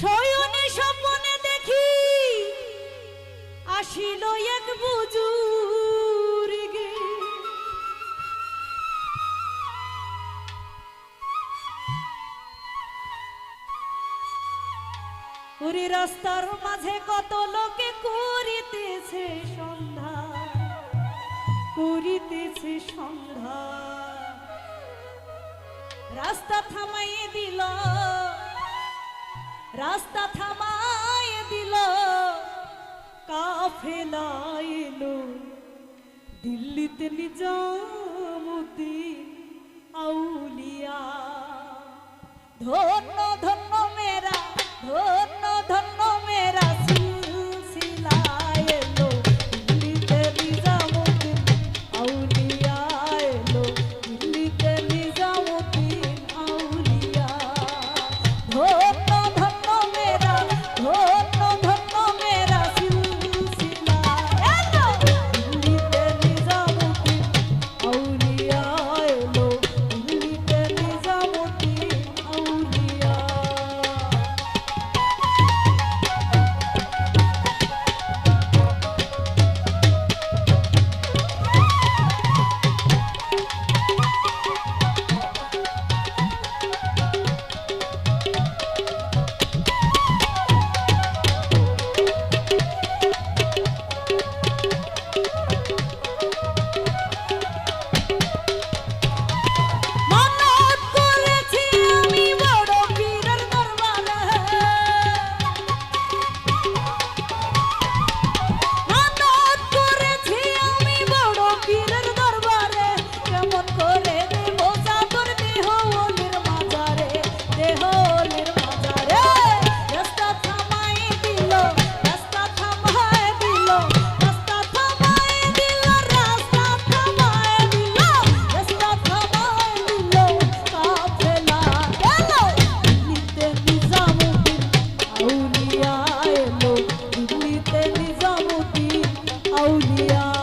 শয়নে স্বপ্নে দেখি, আসিল এক বুজুর্গে। ওরে রাস্তার মাঝে কত লোকে করিতেছে সন্ধ্যা করিতেছে সন্ধ্যা। রাস্তা থামাইয়ে দিল রাস্তা থামায় দিল কাফেলাইল দিল্লিতে নিজামুদ্দিন আউলিয়া। ধন্য Yeah.